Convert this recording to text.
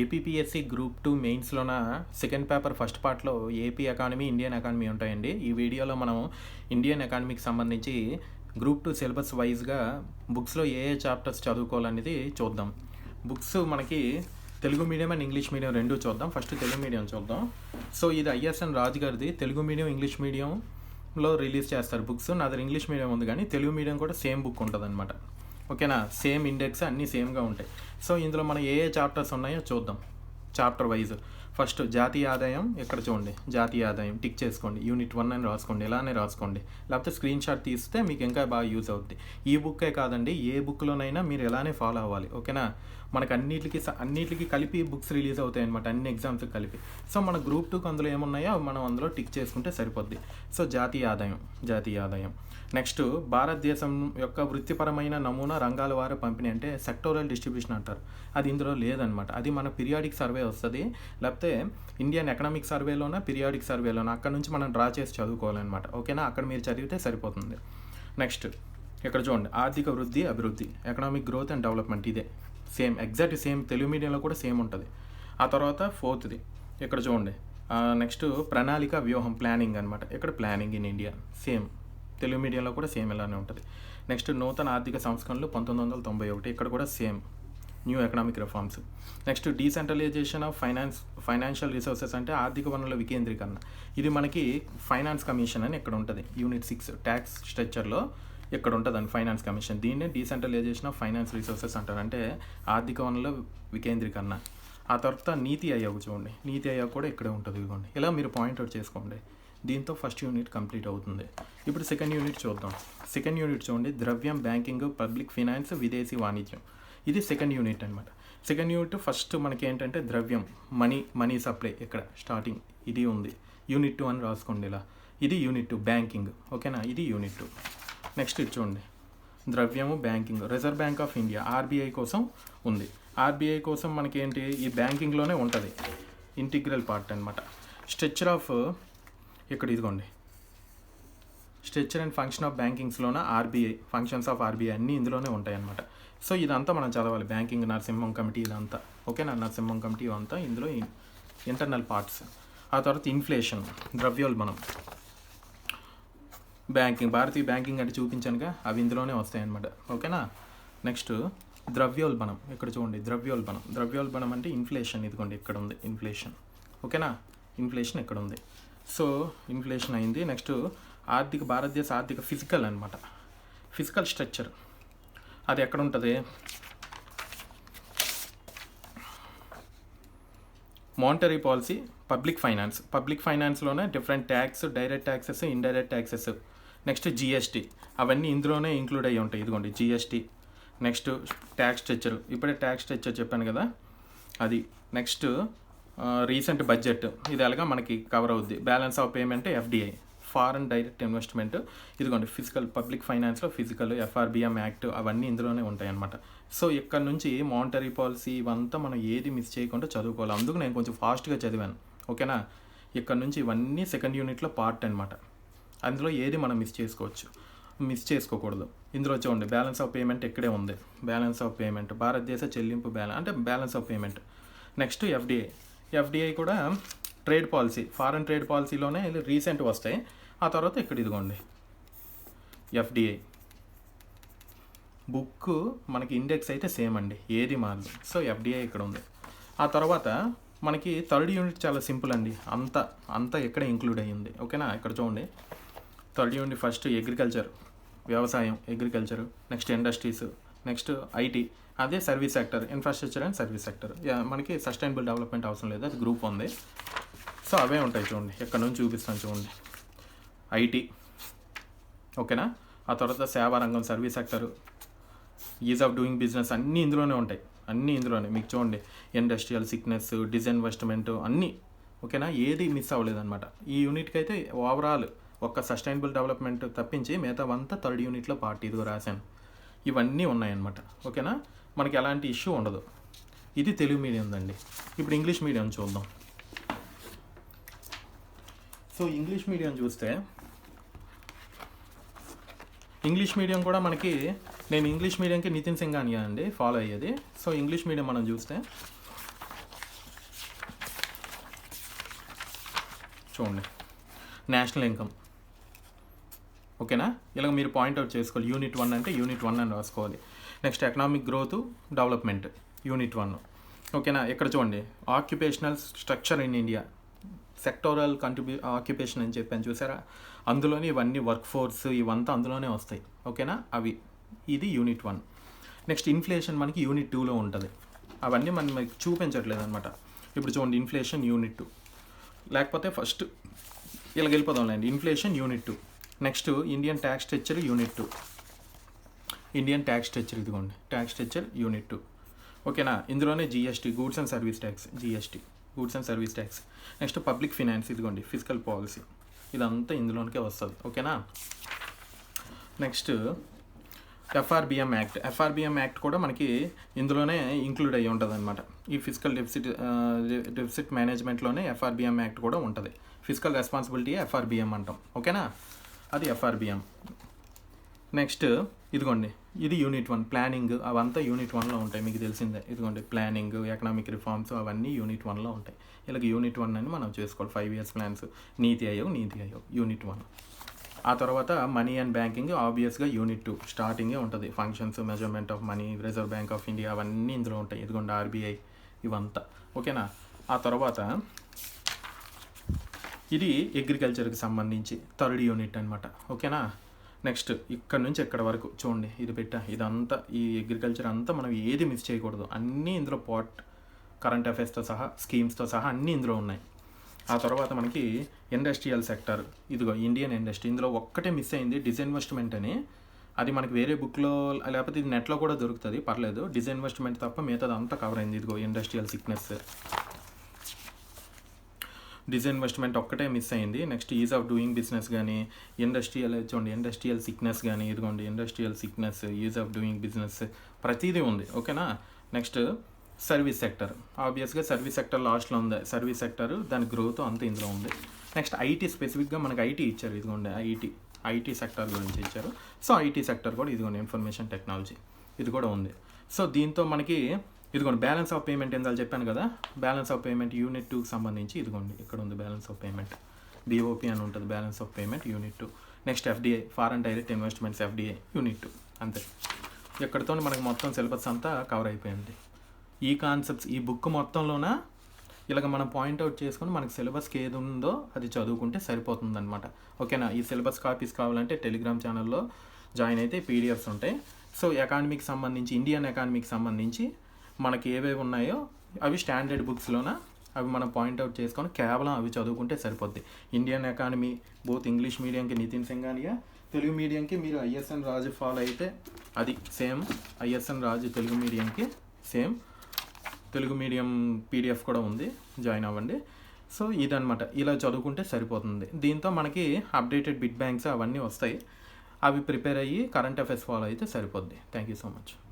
APPSC group two మెయిన్స్లోన second paper first పార్ట్లో AP economy Indian economy ఉంటాయండి. ఈ వీడియోలో మనం ఇండియన్ ఎకానమీకి సంబంధించి గ్రూప్ టూ సిలబస్ వైజ్గా బుక్స్లో ఏ ఏ చాప్టర్స్ చదువుకోవాలనేది చూద్దాం. బుక్స్ మనకి Telugu medium and English medium రెండు చూద్దాం. ఫస్ట్ తెలుగు మీడియం చూద్దాం. సో ఇది ఐఎస్ఎన్ రాజు గారిది. తెలుగు మీడియం ఇంగ్లీష్ మీడియంలో రిలీజ్ చేస్తారు బుక్స్ నా దగ్గర ఇంగ్లీష్ మీడియం ఉంది కానీ తెలుగు మీడియం కూడా సేమ్ బుక్ ఉంటుంది అనమాట ఓకేనా? సేమ్ ఇండెక్స్ అన్నీ సేమ్గా ఉంటాయి. సో ఇందులో మనం ఏ ఏ చాప్టర్స్ ఉన్నాయో చూద్దాం. Chapter wise. ఫస్ట్ జాతీయ ఆదాయం ఎక్కడ చూడండి? జాతీయ ఆదాయం టిక్ చేసుకోండి. యూనిట్ వన్ అని రాసుకోండి. ఇలానే రాసుకోండి. లేకపోతే స్క్రీన్ షాట్ తీస్తే మీకు ఇంకా బాగా యూజ్ అవుద్ది. ఈ బుక్కే కాదండి. ఏ బుక్లోనైనా మీరు ఎలానే ఫాలో అవ్వాలి. ఓకేనా? మనకు అన్నిటికి స- అన్నిటికీ కలిపి బుక్స్ రిలీజ్ అవుతాయి అనమాట అన్ని ఎగ్జామ్స్కి కలిపి. సో మన గ్రూప్ టూకి అందులో ఏమున్నాయో మనం అందులో టిక్ చేసుకుంటే సరిపోద్ది. సో జాతీయ ఆదాయం జాతీయ ఆదాయం. నెక్స్ట్ భారతదేశం యొక్క వృత్తిపరమైన నమూనా రంగాల వారు పంపిణీ అంటే సెక్టోరల్ డిస్ట్రిబ్యూషన్ అంటారు. అది ఇందులో లేదనమాట అది మన పీరియాడిక్ సర్వే వస్తుంది. లేకపోతే ఇండియన్ ఎకనామిక్ సర్వేలోన పీరియాడిక్ సర్వేలోనా అక్కడ నుంచి మనం డ్రా చేసి చదువుకోవాలన్నమాట. ఓకేనా? అక్కడ మీరు చదివితే సరిపోతుంది. నెక్స్ట్ ఇక్కడ చూడండి. ఆర్థిక వృద్ధి అభివృద్ధి ఎకనామిక్ గ్రోత్ అండ్ డెవలప్మెంట్ ఇదే. సేమ్ ఎగ్జాక్ట్ సేమ్ తెలుగు మీడియంలో కూడా సేమ్ ఉంటుంది. ఆ తర్వాత ఫోర్త్ది ఇక్కడ చూడండి. నెక్స్ట్ ప్రణాళిక వ్యూహం ప్లానింగ్ అనమాట ఇక్కడ planning in India same Telugu మీడియంలో కూడా సేమ్ ఇలానే ఉంటుంది. నెక్స్ట్ నూతన ఆర్థిక సంస్కరణలు పంతొమ్మిది వందల తొంభై ఒకటి ఇక్కడ కూడా same new economic reforms next decentralization of finance financial resources అంటే ఆర్థిక వనరుల వికేంద్రీకరణ. ఇది మనకి ఫైనాన్స్ కమిషన్ అని ఇక్కడ ఉంటుంది. యూనిట్ సిక్స్ ట్యాక్స్ స్ట్రక్చర్లో ఇక్కడ ఉంటుందండి ఫైనాన్స్ కమిషన్. దీన్నే డీసెంట్రలైజేషన్ ఆఫ్ ఫైనాన్స్ రిసోర్సెస్ అంటారు. అంటే ఆర్థిక వనరుల వికేంద్రీకరణ. ఆ తర్వాత నీతి ఆయోగ్ చూడండి. నీతి ఆయోగ్ కూడా ఇక్కడే ఉంటుంది ఇదిగోండి. ఇలా మీరు పాయింట్ అవుట్ చేసుకోండి. దీంతో ఫస్ట్ యూనిట్ కంప్లీట్ అవుతుంది. ఇప్పుడు సెకండ్ యూనిట్ చూద్దాం. సెకండ్ యూనిట్ చూడండి. ద్రవ్యం బ్యాంకింగ్ పబ్లిక్ ఫినాన్స్ విదేశీ వాణిజ్యం. ఇది సెకండ్ యూనిట్ అనమాట సెకండ్ యూనిట్ ఫస్ట్ మనకి ఏంటంటే ద్రవ్యం మనీ మనీ సప్లై ఇక్కడ స్టార్టింగ్ ఇది ఉంది. యూనిట్ టూ అని రాసుకోండి ఇలా. ఇది యూనిట్ టూ బ్యాంకింగ్. ఓకేనా? ఇది యూనిట్ టూ. నెక్స్ట్ ఇది చూడండి. ద్రవ్యము banking Reserve Bank of India RBI కోసం ఉంది. ఆర్బీఐ కోసం మనకి ఏంటి ఈ బ్యాంకింగ్లోనే ఉంటుంది. ఇంటిగ్రల్ పార్ట్ అనమాట స్ట్రక్చర్ ఆఫ్ ఇక్కడ ఇదిగోండి. స్ట్రక్చర్ అండ్ ఫంక్షన్ ఆఫ్ బ్యాంకింగ్స్లోన ఆర్బీఐ ఫంక్షన్స్ ఆఫ్ ఆర్బీఐ అన్నీ ఇందులోనే ఉంటాయి అనమాట సో ఇదంతా మనం చదవాలి. బ్యాంకింగ్ నరసింహం కమిటీ ఇదంతా. ఓకేనా? నరసింహం కమిటీ ఇవంతా ఇందులో ఇంటర్నల్ పార్ట్స్ ఆ తర్వాత ఇన్ఫ్లేషన్ ద్రవ్యోల్బణం. బ్యాంకింగ్ భారతీయ బ్యాంకింగ్ అంటే చూపించానుగా అవి ఇందులోనే వస్తాయన్నమాట. ఓకేనా? నెక్స్ట్ ద్రవ్యోల్బణం. ఇక్కడ చూడండి ద్రవ్యోల్బణం. ద్రవ్యోల్బణం అంటే ఇన్ఫ్లేషన్ ఇదిగోండి ఇక్కడ ఉంది ఇన్ఫ్లేషన్. ఓకేనా? ఇన్ఫ్లేషన్ ఇక్కడ ఉంది సో ఇన్ఫ్లేషన్ అయింది. నెక్స్ట్ ఆర్థిక భారతదేశ ఆర్థిక ఫిజికల్ అనమాట ఫిజికల్ స్ట్రక్చర్. అది ఎక్కడ ఉంటుంది monetary policy public finance. Public ఫైనాన్స్లోనే different tax direct taxes indirect taxes. Next GST అవన్నీ ఇందులోనే ఇంక్లూడ్ అయ్యి ఉంటాయి. ఇదిగోండి జిఎస్టీ నెక్స్ట్ ట్యాక్స్ స్ట్రక్చర్ ఇప్పుడే ట్యాక్స్ స్ట్రక్చర్ చెప్పాను కదా? అది నెక్స్ట్ రీసెంట్ బడ్జెట్ ఇది ఎలాగా మనకి కవర్ అవుద్ది? Balance of payment FDI foreign direct investment ఇదిగోండి ఫిజికల్ పబ్లిక్ ఫైనాన్స్లో ఫిజికల్ ఎఫ్ఆర్బిఎం యాక్ట్ అవన్నీ ఇందులోనే ఉంటాయన్నమాట. సో ఇక్కడ నుంచి మానిటరీ పాలసీ ఇవంతా మనం ఏది మిస్ చేయకుండా చదువుకోవాలి. అందుకు నేను కొంచెం ఫాస్ట్గా చదివాను. ఓకేనా? ఇక్కడ నుంచి ఇవన్నీ సెకండ్ యూనిట్లో పార్ట్ అనమాట అందులో ఏది మనం మిస్ చేసుకోవచ్చు? మిస్ చేసుకోకూడదు. ఇందులో చూడండి బ్యాలెన్స్ ఆఫ్ పేమెంట్ ఇక్కడే ఉంది. బ్యాలెన్స్ ఆఫ్ పేమెంట్ భారతదేశ చెల్లింపు బ్యాలెన్స్ అంటే balance of payment next FDI FDI కూడా ట్రేడ్ పాలసీ ఫారెన్ ట్రేడ్ పాలసీలోనే రీసెంట్ వస్తాయి. ఆ తర్వాత ఇక్కడ ఇదిగోండి. ఎఫ్డిఐ బుక్ మనకి ఇండెక్స్ అయితే సేమ్ అండి ఏది మారదు. సో ఎఫ్డిఐ ఇక్కడ ఉంది. ఆ తర్వాత మనకి థర్డ్ యూనిట్ చాలా సింపుల్ అండి. అంత అంతా ఇక్కడ ఇంక్లూడ్ అయ్యింది. ఓకేనా ఇక్కడ చూడండి. థర్డ్ యూనిట్ ఫస్ట్ అగ్రికల్చర్ వ్యవసాయం agriculture next industries next IT అదే service sector infrastructure and service sector మనకి సస్టైనబుల్ డెవలప్మెంట్ అవసరం లేదు అది గ్రూప్ ఉంది. సో అవే ఉంటాయి చూడండి ఎక్కడ నుంచి చూపిస్తాను చూడండి. ఐటీ ఓకేనా? ఆ తర్వాత సేవా రంగం service sector ease of doing business అన్నీ ఇందులోనే ఉంటాయి అన్నీ ఇందులోనే. మీకు చూడండి ఇండస్ట్రియల్ సిక్నెస్ డిజైన్వెస్ట్మెంట్ అన్నీ ఓకేనా? ఏది మిస్ అవ్వలేదన్నమాట. ఈ యూనిట్కి అయితే ఓవరాల్ ఒక్క సస్టైనబుల్ డెవలప్మెంట్ తప్పించి మిగతా అంతా థర్డ్ యూనిట్లో పార్ట్ ఇదిగో రాశాను. ఇవన్నీ ఉన్నాయన్నమాట. ఓకేనా? మనకి ఎలాంటి ఇష్యూ ఉండదు. ఇది తెలుగు మీడియం అండి. ఇప్పుడు ఇంగ్లీష్ మీడియం చూద్దాం. సో ఇంగ్లీష్ మీడియం చూస్తే ఇంగ్లీష్ మీడియం కూడా మనకి నేను ఇంగ్లీష్ మీడియంకి నితిన్ సింగ్ అని అండి ఫాలో అయ్యేది. సో ఇంగ్లీష్ మీడియం మనం చూస్తే చూడండి. నేషనల్ ఇన్కమ్ ఓకేనా? ఇలా మీరు పాయింట్అవుట్ చేసుకోవాలి. యూనిట్ వన్ అంటే యూనిట్ వన్ అని రాసుకోవాలి. Next economic growth development unit one ఓకేనా? ఇక్కడ చూడండి. Occupational structure in India sectoral contribute occupation అని చెప్పాను చూసారా? అందులోనే ఇవన్నీ వర్క్ ఫోర్స్ ఇవంతా అందులోనే వస్తాయి. ఓకేనా? అవి. ఇది యూనిట్ వన్ నెక్స్ట్ ఇన్ఫ్లేషన్ మనకి యూనిట్ టూలో ఉంటుంది. అవన్నీ మనం మనకి చూపించట్లేదు అనమాట ఇప్పుడు చూడండి ఇన్ఫ్లేషన్ యూనిట్ టూ లేకపోతే ఫస్ట్ ఇలా వెళ్ళిపోదాంలేండి. Inflation unit two next Indian tax structure unit two. Indian tax structure ఇదిగోండి. Tax structure unit two. ఓకేనా? ఇందులోనే GST goods and service tax GST goods and service tax next public finance ఇదిగోండి physical policy. ఇదంతా ఇందులోనికే వస్తుంది. ఓకేనా? Next FRBM act FRBM act కూడా మనకి ఇందులోనే ఇంక్లూడ్ అయ్యి ఉంటుంది అనమాట ఈ ఫిజికల్ డెఫిసిట్ డెఫిసిట్ మేనేజ్మెంట్లోనే ఎఫ్ఆర్బిఎం యాక్ట్ కూడా ఉంటుంది. ఫిజికల్ రెస్పాన్సిబిలిటీ ఎఫ్ఆర్బిఎం అంటాం. ఓకేనా? అది ఎఫ్ఆర్బిఎం నెక్స్ట్ ఇదిగోండి. ఇది యూనిట్ వన్ ప్లానింగ్ అవంతా యూనిట్ వన్లో ఉంటాయి. మీకు తెలిసిందే. ఇదిగోండి ప్లానింగ్ ఎకనామిక్ రిఫార్మ్స్ అవన్నీ యూనిట్ వన్లో ఉంటాయి. ఇలాగ యూనిట్ వన్ అని మనం చేసుకోవాలి. ఫైవ్ ఇయర్స్ ప్లాన్స్ నీతి ఆయోగ్ నీతి ఆయోగ్. యూనిట్ వన్ ఆ తర్వాత మనీ అండ్ బ్యాంకింగ్ ఆబ్వియస్గా యూనిట్ టూ స్టార్టింగే ఉంటుంది. Functions measurement of money Reserve Bank of India అవన్నీ ఇందులో ఉంటాయి. ఇదిగోండి ఆర్బీఐ ఇవంతా. ఓకేనా ఆ తర్వాత ఇది అగ్రికల్చర్కి సంబంధించి థర్డ్ యూనిట్ అనమాట ఓకేనా నెక్స్ట్ ఇక్కడ నుంచి ఇక్కడ వరకు చూడండి ఇది పెట్టా. ఇదంతా ఈ అగ్రికల్చర్ అంతా మనం ఏది మిస్ చేయకూడదు. అన్నీ ఇందులో పాట్ కరెంట్ అఫైర్స్తో సహా స్కీమ్స్తో సహా అన్నీ ఇందులో ఉన్నాయి. ఆ తర్వాత మనకి ఇండస్ట్రియల్ సెక్టర్ ఇదిగో ఇండియన్ ఇండస్ట్రీ ఇందులో ఒక్కటే మిస్ అయింది డిస్ఇన్వెస్ట్మెంట్ అని. అది మనకి వేరే బుక్లో లేకపోతే ఇది నెట్లో కూడా దొరుకుతుంది పర్లేదు. డిస్ఇన్వెస్ట్మెంట్ తప్ప మిగతాది అంతా కవర్ అయింది. ఇదిగో ఇండస్ట్రియల్ సిక్నెస్ డిస్ఇన్వెస్ట్మెంట్ ఒక్కటే మిస్ అయింది. Next ease of doing business కానీ ఇండస్ట్రియల్ చూడండి ఇండస్ట్రియల్ సిక్నెస్ కానీ ఇదిగోండి industrial sickness ease of doing business ప్రతిదీ ఉంది. ఓకేనా నెక్స్ట్ సర్వీస్ సెక్టర్ ఆబ్వియస్గా సర్వీస్ సెక్టర్ లాస్ట్లో ఉంది. సర్వీస్ సెక్టర్ దాని గ్రోత్ అంతా ఇందులో ఉంది. నెక్స్ట్ ఐటీ స్పెసిఫిక్గా మనకి ఐటీ ఇచ్చారు. ఇదిగోండి ఐటీ ఐటీ సెక్టర్ గురించి ఇచ్చారు. సో ఐటీ సెక్టర్ కూడా ఇదిగోండి ఇన్ఫర్మేషన్ టెక్నాలజీ ఇది కూడా ఉంది. సో దీంతో మనకి ఇదిగోండి బ్యాలెన్స్ ఆఫ్ పేమెంట్ ఏందని చెప్పాను కదా? బ్యాలెన్స్ ఆఫ్ పేమెంట్ యూనిట్ టూకి సంబంధించి ఇదిగోండి ఇక్కడ ఉంది బ్యాలెన్స్ ఆఫ్ పేమెంట్ బీఓపీ అని ఉంటుంది balance of payment unit two next FDI foreign direct investments FDI unit two అంతే. ఎక్కడితో మనకి మొత్తం సిలబస్ అంతా కవర్ అయిపోయింది. ఈ కాన్సెప్ట్స్ ఈ బుక్ మొత్తంలోన? ఇలాగ మనం పాయింట్అవుట్ చేసుకొని మనకి సిలబస్కి ఏది ఉందో అది చదువుకుంటే సరిపోతుంది అనమాట ఓకేనా? ఈ సిలబస్ కాపీస్ కావాలంటే టెలిగ్రామ్ ఛానల్లో జాయిన్ అయితే పీడిఎఫ్స్ ఉంటాయి. సో ఎకానమీకి సంబంధించి ఇండియన్ ఎకానమీకి సంబంధించి మనకి ఏవేవి ఉన్నాయో అవి స్టాండర్డ్ బుక్స్లోన అవి మనం పాయింట్అవుట్ చేసుకొని కేవలం అవి చదువుకుంటే సరిపోద్ది. ఇండియన్ ఎకానమీ బోత్ ఇంగ్లీష్ మీడియంకి నితిన్ సింగానియా తెలుగు మీడియంకి మీరు I S N Raju follow అయితే అది same. I S N Raju Telugu మీడియంకి same. Telugu medium PDF కూడా ఉంది జాయిన్ అవ్వండి. సో ఇదనమాట ఇలా చదువుకుంటే సరిపోతుంది. దీంతో మనకి అప్డేటెడ్ బిట్ బ్యాంక్స్ అవన్నీ వస్తాయి. అవి ప్రిపేర్ అయ్యి కరెంట్ అఫైర్స్ ఫాలో అయితే సరిపోద్ది. Thank you so much.